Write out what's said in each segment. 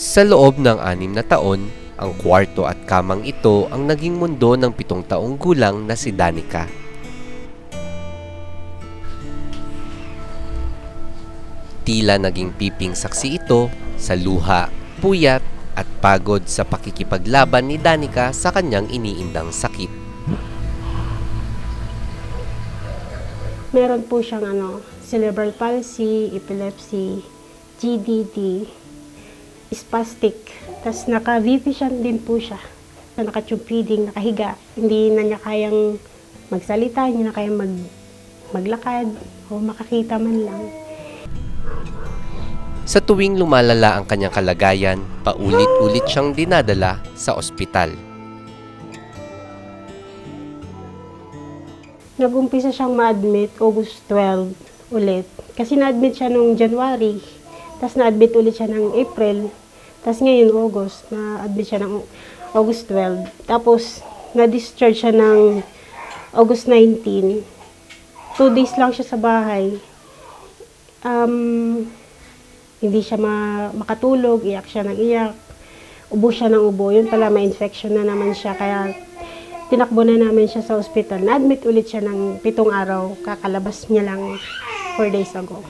Sa loob ng anim na taon, ang kwarto at kamang ito ang naging mundo ng pitong taong gulang na si Danica. Tila naging piping saksi ito sa luha, puyat at pagod sa pakikipaglaban ni Danica sa kanyang iniindang sakit. Meron po siyang ano, cerebral palsy, epilepsy, GDD, spastic. Tapos naka-vision din po siya. Na naka-tube feeding, nakahiga. Hindi na niya kayang magsalita, hindi na kayang mag, maglakad o makakita man lang. Sa tuwing lumalala ang kanyang kalagayan, paulit-ulit siyang dinadala sa ospital. Nag-umpisa siyang ma-admit August 12 ulit. Kasi na-admit siya nung January. Tapos na-admit ulit siya ng April. Tapos ngayon August, na-admit siya ng August 12. Tapos na-discharge siya ng August 19. Two days lang siya sa bahay. Um, hindi siya ma- makatulog, iyak siya ng iyak. Ubo siya ng ubo. Yun pala, may infection na naman siya. Kaya tinakbo na namin siya sa ospital. Na-admit ulit siya ng pitong araw. Kakalabas niya lang four days ago.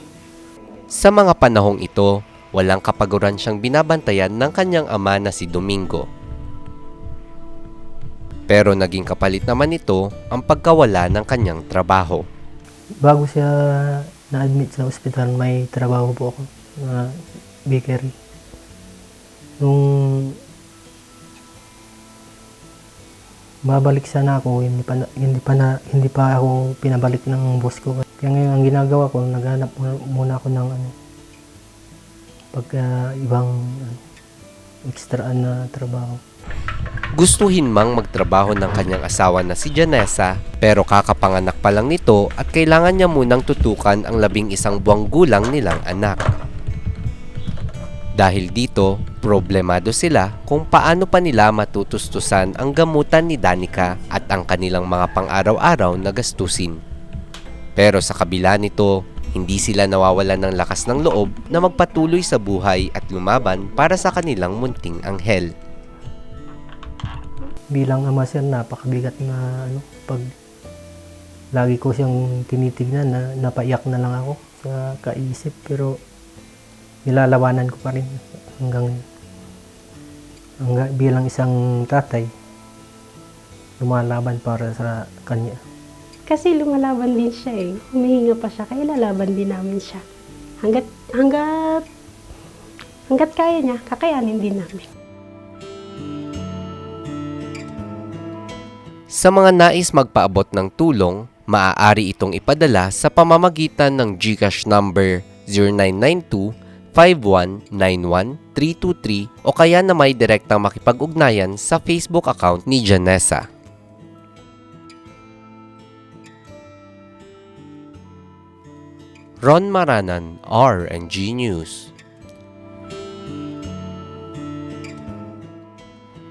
Sa mga panahong ito, walang kapaguran siyang binabantayan ng kanyang ama na si Domingo. Pero naging kapalit naman ito ang pagkawala ng kanyang trabaho. Bago siya na-admit sa ospital, may trabaho po ako na bakery. Nung babalik sana ako, hindi pa, hindi pa, na, hindi pa ako pinabalik ng boss ko. Kaya ngayon, ang ginagawa ko, naghanap mu- muna ako ng ano, pagka ibang extra na trabaho. Gustuhin mang magtrabaho ng kanyang asawa na si Janessa pero kakapanganak pa lang nito at kailangan niya munang tutukan ang labing isang buwang gulang nilang anak. Dahil dito, problemado sila kung paano pa nila matutustusan ang gamutan ni Danica at ang kanilang mga pang-araw-araw na gastusin. Pero sa kabila nito, hindi sila nawawalan ng lakas ng loob na magpatuloy sa buhay at lumaban para sa kanilang munting anghel. bilang ama sir, napakabigat na ano, pag lagi ko siyang tinitignan na napaiyak na lang ako sa kaisip pero nilalawanan ko pa rin hanggang hanggang bilang isang tatay lumalaban para sa kanya. Kasi lumalaban din siya eh. Humihinga pa siya, kaya lalaban din namin siya. Hanggat, hanggat, hanggat kaya niya, kakayanin din namin. Sa mga nais magpaabot ng tulong, maaari itong ipadala sa pamamagitan ng GCash number 0992 5191323 o kaya na may direktang makipag-ugnayan sa Facebook account ni Janessa. Ron Maranan, R&G News.